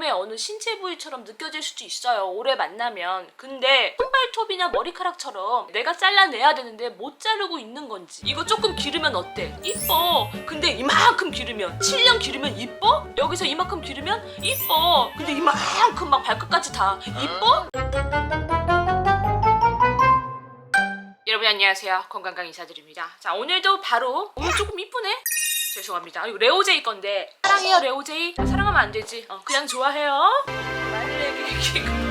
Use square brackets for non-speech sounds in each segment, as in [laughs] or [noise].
몸의 어느 신체 부위처럼 느껴질 수도 있어요. 오래 만나면. 근데 손발톱이나 머리카락처럼 내가 잘라내야 되는데 못 자르고 있는 건지. 이거 조금 기르면 어때? 이뻐. 근데 이만큼 기르면 7년 기르면 이뻐? 여기서 이만큼 기르면 이뻐. 근데 이만큼 막 발끝까지 다 이뻐? 여러분 안녕하세요. 건강강 인사드립니다. 자 오늘도 바로 오늘 조금 이쁘네. 죄송합니다. 이거 레오제이 건데 사랑해요 레오제이. 아, 사랑하면 안 되지. 어, 그냥 좋아해요. 말레기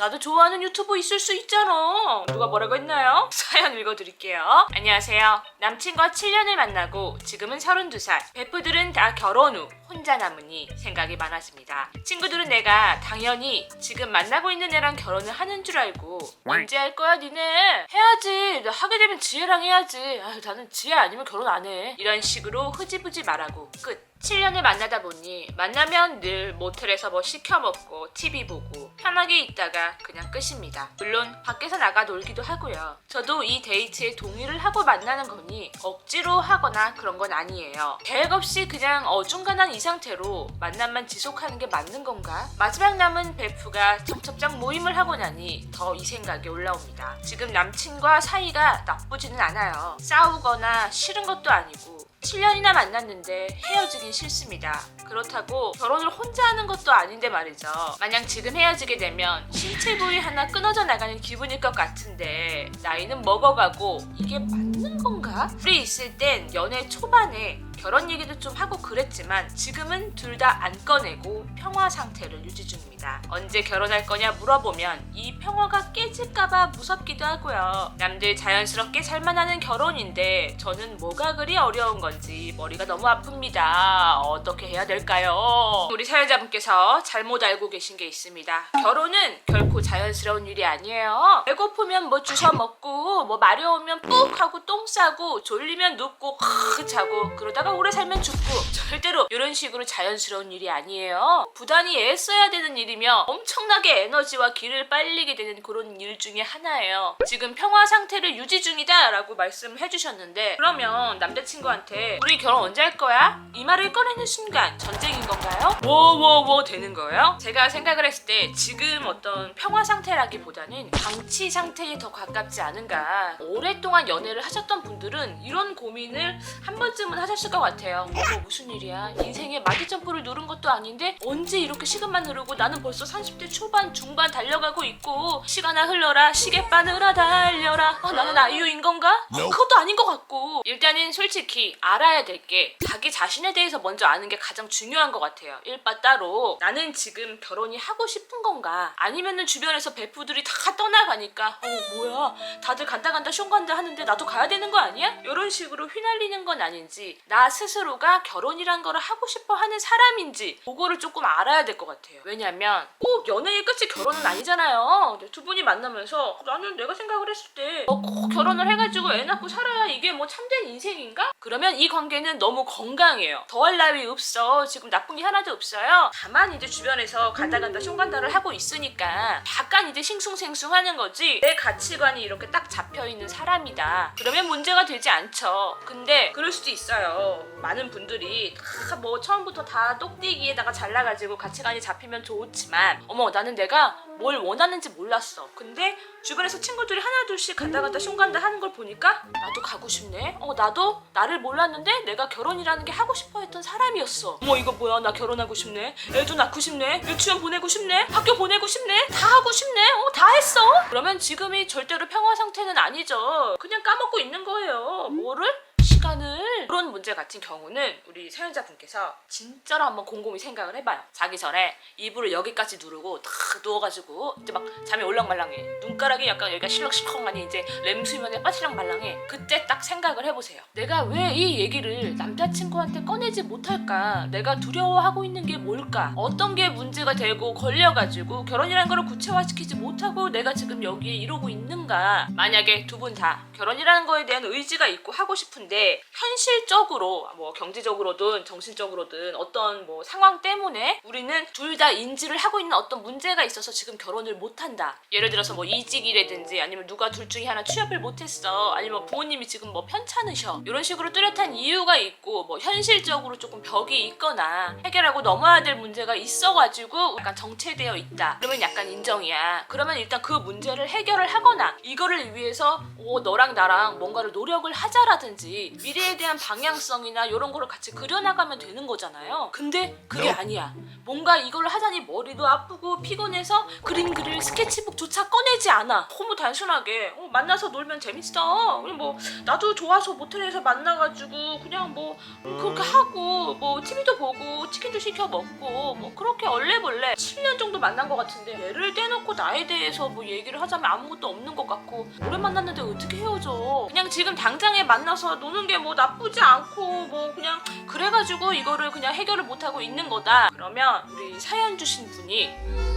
나도 좋아하는 유튜브 있을 수 있잖아. 누가 뭐라고 했나요? [laughs] 사연 읽어드릴게요. 안녕하세요. 남친과 7년을 만나고 지금은 32살. 베프들은 다 결혼 후 혼자 남으니 생각이 많아집니다. 친구들은 내가 당연히 지금 만나고 있는 애랑 결혼을 하는 줄 알고 언제 할 거야 니네? 해야지. 나 하게 되면 지혜랑 해야지. 아유, 나는 지혜 아니면 결혼 안 해. 이런 식으로 흐지부지 말하고 끝. 7년을 만나다 보니 만나면 늘 모텔에서 뭐 시켜 먹고 TV 보고 편하게 있다가 그냥 끝입니다. 물론 밖에서 나가 놀기도 하고요. 저도 이 데이트에 동의를 하고 만나는 거니 억지로 하거나 그런 건 아니에요. 계획 없이 그냥 어중간한 이 상태로 만남만 지속하는 게 맞는 건가? 마지막 남은 베프가 청첩장 모임을 하고 나니 더 이 생각이 올라옵니다. 지금 남친과 사이가 나쁘지는 않아요. 싸우거나 싫은 것도 아니고 7년이나 만났는데 헤어지긴 싫습니다. 그렇다고 결혼을 혼자 하는 것도 아닌데 말이죠. 만약 지금 헤어지게 되면 신체 부위 하나 끊어져 나가는 기분일 것 같은데 나이는 먹어가고 이게 맞는 건가? 우리 있을 땐 연애 초반에 결혼 얘기도 좀 하고 그랬지만 지금은 둘 다 안 꺼내고 평화 상태를 유지 중입니다. 언제 결혼할 거냐 물어보면 이 평화가 깨질까봐 무섭기도 하고요. 남들 자연스럽게 살만하는 결혼인데 저는 뭐가 그리 어려운 건지 머리가 너무 아픕니다. 어떻게 해야 될까요? 우리 사연자분께서 잘못 알고 계신 게 있습니다. 결혼은 결코 자연스러운 일이 아니에요. 배고프면 뭐 주워 먹고 뭐 마려우면 뿍 하고 똥 싸고 졸리면 눕고 크 자고 그러다가 오래 살면 죽고 절대로 이런 식으로 자연스러운 일이 아니에요. 부단히 애써야 되는 일이며 엄청나게 에너지와 기를 빨리게 되는 그런 일 중에 하나예요. 지금 평화 상태를 유지 중이다 라고 말씀해 주셨는데 그러면 남자친구한테 우리 결혼 언제 할 거야? 이 말을 꺼내는 순간 전쟁인 건가요? 워워워 되는 거예요? 제가 생각을 했을 때 지금 어떤 평화 상태라기보다는 방치 상태에 더 가깝지 않은가. 오랫동안 연애를 하셨던 분들은 이런 고민을 한 번쯤은 하셨을 것 같아요. 어머 무슨 일이야? 인생에 마기 점프를 누른 것도 아닌데 언제 이렇게 시간만 흐르고 나는 벌써 30대 초반 중반 달려가고 있고 시간아 흘러라 시계 바늘아 달려라 아, 나는 아이유인 건가? 어, 그것도 아닌 것 같고 일단은 솔직히 알아야 될 게 자기 자신에 대해서 먼저 아는 게 가장 중요한 것 같아요. 일바 따로 나는 지금 결혼이 하고 싶은 건가 아니면은 주변에서 베프들이 다 떠나가니까 어 뭐야 다들 간다 간다 숑 간다 하는데 나도 가야 되는 거 아니야? 이런 식으로 휘날리는 건 아닌지 나 스스로가 결혼이란 거를 하고 싶어 하는 사람인지 그거를 조금 알아야 될 것 같아요. 왜냐면 꼭 연애의 끝이 결혼은 아니잖아요. 두 분이 만나면서 나는 내가 생각을 했을 때 어, 꼭 결혼을 해가지고 애 낳고 살아야 이게 뭐 참된 인생인가? 그러면 이 관계는 너무 건강해요. 더할 나위 없어. 지금 나쁜 게 하나도 없어요. 다만 이제 주변에서 간다 간다 숑 간다를 하고 있으니까 약간 이제 싱숭생숭 하는 거지. 내 가치관이 이렇게 딱 잡혀 있는 사람이다. 그러면 문제가 되지 않죠. 근데 그럴 수도 있어요. 많은 분들이 다 뭐 처음부터 다 똑띠기에다가 잘라가지고 가치관이 잡히면 좋지만 어머 나는 내가 뭘 원하는지 몰랐어. 근데 주변에서 친구들이 하나 둘씩 간다 간다 숑 간다 하는 걸 보니까 나도 가고 싶네. 어 나도 나를 몰랐는데 내가 결혼이라는 게 하고 싶어 했던 사람이었어. 어머 이거 뭐야 나 결혼하고 싶네. 애도 낳고 싶네. 유치원 보내고 싶네. 학교 보내고 싶네. 다 하고 싶네. 어 다 했어. 그러면 지금이 절대로 평화 상태는 아니죠. 그냥 까먹고 있는 거예요. 뭐를? 시간을 그런 문제 같은 경우는 우리 사연자분께서 진짜로 한번 곰곰이 생각을 해봐요. 자기 전에 이불을 여기까지 누르고 탁 누워가지고 이제 막 잠이 올랑말랑해. 눈가락이 약간 여기가 실렁실렁하니 이제 렘 수면에 빠지랑 말랑해. 그때 딱 생각을 해보세요. 내가 왜 이 얘기를 남자친구한테 꺼내지 못할까? 내가 두려워하고 있는 게 뭘까? 어떤 게 문제가 되고 걸려가지고 결혼이라는 걸 구체화시키지 못하고 내가 지금 여기에 이러고 있는가? 만약에 두 분 다 결혼이라는 거에 대한 의지가 있고 하고 싶은데 현 실적으로 뭐 경제적으로든 정신적으로든 어떤 뭐 상황 때문에 우리는 둘 다 인지를 하고 있는 어떤 문제가 있어서 지금 결혼을 못 한다. 예를 들어서 뭐 이직이라든지 아니면 누가 둘 중에 하나 취업을 못 했어. 아니면 부모님이 지금 뭐 편찮으셔. 이런 식으로 뚜렷한 이유가 있고 뭐 현실적으로 조금 벽이 있거나 해결하고 넘어야 될 문제가 있어가지고 약간 정체되어 있다. 그러면 약간 인정이야. 그러면 일단 그 문제를 해결을 하거나 이거를 위해서 오 너랑 나랑 뭔가를 노력을 하자라든지 미래에 대한 방향성이나 이런 거를 같이 그려나가면 되는 거잖아요. 근데 그게 아니야. 뭔가 이걸 하자니 머리도 아프고 피곤해서 그림 그릴 스케치북조차 꺼내지 않아. 너무 단순하게 어, 만나서 놀면 재밌어. 그냥 뭐 나도 좋아서 모텔에서 만나가지고 그냥 뭐 그렇게 하고 뭐 TV도 보고 치킨도 시켜 먹고 뭐 그렇게 얼레벌레 7년 정도 만난 것 같은데 얘를 떼놓고 나에 대해서 뭐 얘기를 하자면 아무것도 없는 것 같고 오래 만났는데 어떻게 헤어져 그냥 지금 당장에 만나서 노는 게 뭐 나쁘지 않고 뭐 그냥 그래가지고 이거를 그냥 해결을 못하고 있는 거다. 그러면 우리 사연 주신 분이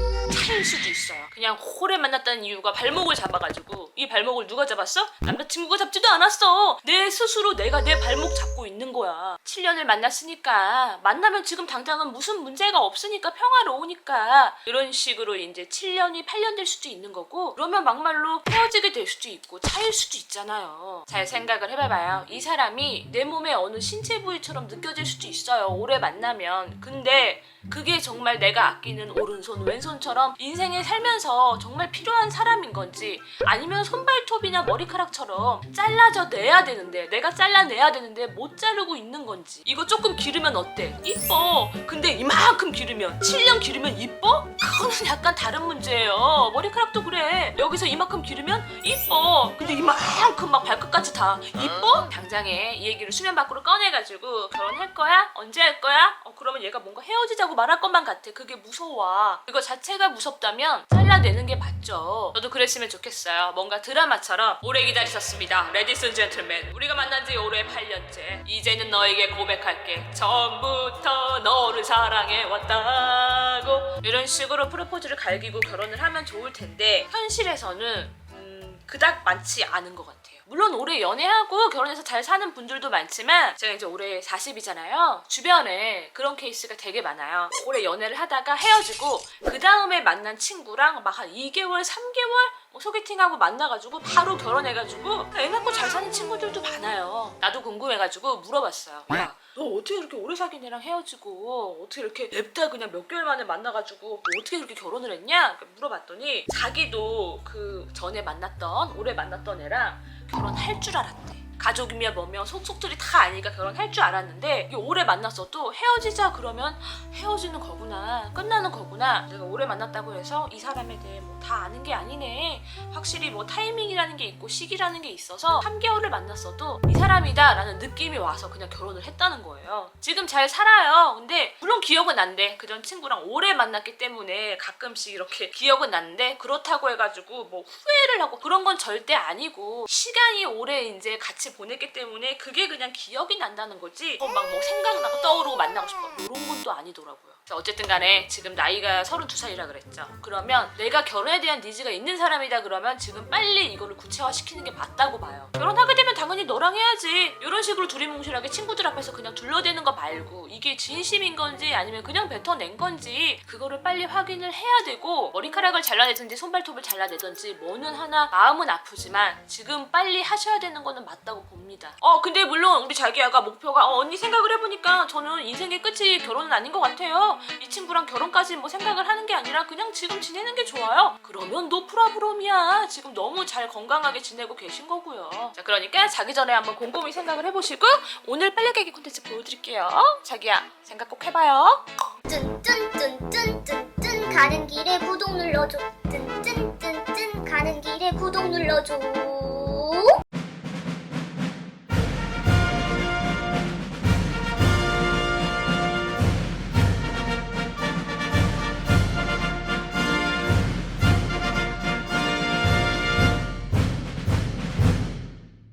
차일 수도 있어요. 그냥 오래 만났다는 이유가 발목을 잡아가지고 이 발목을 누가 잡았어? 남자친구가 잡지도 않았어. 내 스스로 내가 내 발목 잡고 있는 거야. 7년을 만났으니까 만나면 지금 당장은 무슨 문제가 없으니까 평화로우니까 이런 식으로 이제 7년이 8년 될 수도 있는 거고 그러면 막말로 헤어지게 될 수도 있고 차일 수도 있잖아요. 잘 생각을 해봐봐요. 이 사람이 내 몸의 어느 신체 부위처럼 느껴질 수도 있어요. 오래 만나면. 근데 그게 정말 내가 아끼는 오른손 왼손처럼 인생에 살면서 정말 필요한 사람인 건지 아니면 손발톱이나 머리카락처럼 잘라져 내야 되는데 내가 잘라내야 되는데 못 자르고 있는 건지 이거 조금 기르면 어때? 이뻐 근데 이만큼 기르면 7년 기르면 이뻐? 그거는 약간 다른 문제예요. 머리카락도 그래. 여기서 이만큼 기르면 이뻐. 근데 이만큼 막 발끝까지 다 이뻐? 당장에 이 얘기를 수면 밖으로 꺼내가지고 결혼할 거야? 언제 할 거야? 어 그러면 얘가 뭔가 헤어지자고 말할 것만 같아. 그게 무서워. 그거 자체가 무섭다면 잘라내는 게 맞죠. 저도 그랬으면 좋겠어요. 뭔가 드라마처럼 오래 기다리셨습니다. 레디슨 젠틀맨. 우리가 만난 지 올해 8년째. 이제는 너에게 고백할게. 처음부터 너를 사랑해 왔다고. 이런 식으로 프로포즈를 갈기고 결혼을 하면 좋을 텐데 현실에서는 음, 그닥 많지 않은 것 같아요. 물론 올해 연애하고 결혼해서 잘 사는 분들도 많지만 제가 이제 올해 40이잖아요. 주변에 그런 케이스가 되게 많아요. 올해 연애를 하다가 헤어지고 그 다음에 만난 친구랑 막 한 2개월, 3개월 뭐 소개팅하고 만나가지고 바로 결혼해가지고 애 낳고 잘 사는 친구들도 많아요. 나도 궁금해가지고 물어봤어요. 야, 너 어떻게 이렇게 오래 사귄 애랑 헤어지고 어떻게 이렇게 냅다 그냥 몇 개월 만에 만나가지고 뭐 어떻게 이렇게 결혼을 했냐? 물어봤더니 자기도 그 전에 만났던 오래 만났던 애랑 결혼할 줄 알았대. 가족이며 뭐며 속속들이 다 아니까 결혼할 줄 알았는데 이게 오래 만났어도 헤어지자 그러면 헤어지는 거구나 끝나는 거구나 내가 오래 만났다고 해서 이 사람에 대해 뭐 다 아는 게 아니네. 확실히 뭐 타이밍이라는 게 있고 시기라는 게 있어서 3개월을 만났어도 이 사람이다 라는 느낌이 와서 그냥 결혼을 했다는 거예요. 지금 잘 살아요. 근데 물론 기억은 난대 그전 친구랑 오래 만났기 때문에 가끔씩 이렇게 기억은 나는데 그렇다고 해가지고 뭐 후회를 하고 그런 건 절대 아니고 시간이 오래 이제 같이 보냈기 때문에 그게 그냥 기억이 난다는 거지. 어, 막뭐 생각나고 떠오르고 만나고 싶어. 이런 건 또 아니더라고요. 어쨌든 간에 지금 나이가 32살이라 그랬죠. 그러면 내가 결혼에 대한 니즈가 있는 사람이다 그러면 지금 빨리 이거를 구체화시키는 게 맞다고 봐요. 결혼하게 되면 당연히 너랑 해야지. 이런 식으로 두리뭉실하게 친구들 앞에서 그냥 둘러대는 거 말고 이게 진심인 건지 아니면 그냥 뱉어낸 건지 그거를 빨리 확인을 해야 되고 머리카락을 잘라내든지 손발톱을 잘라내든지 뭐는 하나 마음은 아프지만 지금 빨리 하셔야 되는 거는 맞다고 봅니다. 어 근데 물론 우리 자기야가 목표가 어, 언니 생각을 해보니까 저는 인생의 끝이 결혼은 아닌 것 같아요. 이 친구랑 결혼까지 뭐 생각을 하는 게 아니라 그냥 지금 지내는 게 좋아요. 그러면 노 프라브롬이야. 지금 너무 잘 건강하게 지내고 계신 거고요. 자 그러니까 자기 전에 한번 곰곰이 생각을 해보시고 오늘 빨리 깨기 콘텐츠 보여드릴게요. 자기야 생각 꼭 해봐요. 쭌쭌쭌쭌쭌쭌 가는 길에 구독 눌러줘. 쭌쭌쭌쭌 가는 길에 구독 눌러줘